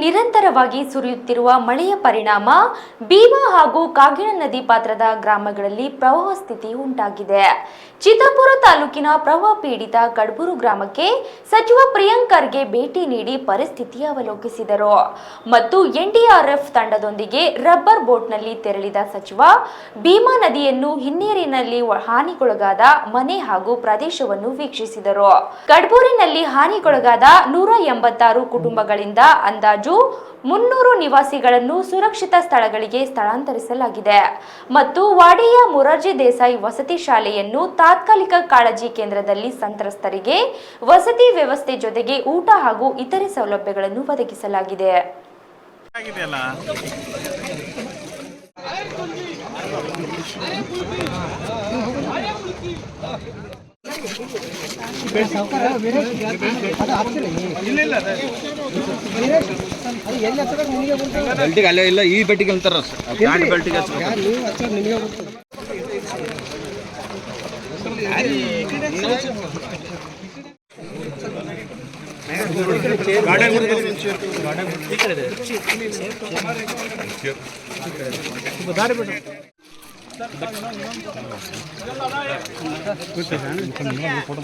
ನಿರಂತರವಾಗಿ ಸುರಿಯುತ್ತಿರುವ ಮಳೆಯ ಪರಿಣಾಮ ಭೀಮಾ ಹಾಗೂ ಕಾಗಿಣ ನದಿ ಪಾತ್ರದ ಗ್ರಾಮಗಳಲ್ಲಿ ಪ್ರವಾಹ ಸ್ಥಿತಿ ಉಂಟಾಗಿದೆ. ಚಿತ್ತಾಪುರ ತಾಲೂಕಿನ ಪ್ರವಾಹ ಪೀಡಿತ ಕಡ್ಬೂರು ಗ್ರಾಮಕ್ಕೆ ಸಚಿವ ಪ್ರಿಯಾಂಕ್ ಖರ್ಗೆ ಭೇಟಿ ನೀಡಿ ಪರಿಸ್ಥಿತಿ ಅವಲೋಕಿಸಿದರು. ಮತ್ತು ಎನ್ಡಿಆರ್ಎಫ್ ತಂಡದೊಂದಿಗೆ ರಬ್ಬರ್ ಬೋಟ್ನಲ್ಲಿ ತೆರಳಿದ ಸಚಿವ, ಭೀಮಾ ನದಿಯನ್ನು ಹಿನ್ನೀರಿನಲ್ಲಿ ಹಾನಿಗೊಳಗಾದ ಮನೆ ಹಾಗೂ ಪ್ರದೇಶವನ್ನು ವೀಕ್ಷಿಸಿದರು. ಕಡ್ಬೂರಿನಲ್ಲಿ ಹಾನಿಗೊಳಗಾದ ನೂರ ಎಂಬತ್ತಾರು ಕುಟುಂಬಗಳಿಂದ ಅಂದಾಜು ಮುನ್ನೂರು ನಿವಾಸಿಗಳನ್ನು ಸುರಕ್ಷಿತ ಸ್ಥಳಗಳಿಗೆ ಸ್ಥಳಾಂತರಿಸಲಾಗಿದೆ. ಮತ್ತು ವಾಡಿಯ ಮೊರಾರ್ಜಿ ದೇಸಾಯಿ ವಸತಿ ಶಾಲೆಯನ್ನು ತಾತ್ಕಾಲಿಕ ಕಾಳಜಿ ಕೇಂದ್ರದಲ್ಲಿ ಸಂತ್ರಸ್ತರಿಗೆ ವಸತಿ ವ್ಯವಸ್ಥೆ ಜೊತೆಗೆ ಊಟ ಹಾಗೂ ಇತರೆ ಸೌಲಭ್ಯಗಳನ್ನು ಒದಗಿಸಲಾಗಿದೆ. ಬೆಲ್ಟಿಗೆ ಅಲ್ಲೇ ಇಲ್ಲ ಈ ಬೆಟ್ಟಿಗೆ ಅಂತಾರ ಪ್ಯಾಂಟ್ ಬೆಲ್ಟಿಗೆ ಗಾರ್ಡನ್ ಈ ಕಡೆ ಇದೆ ಫೋಟೋ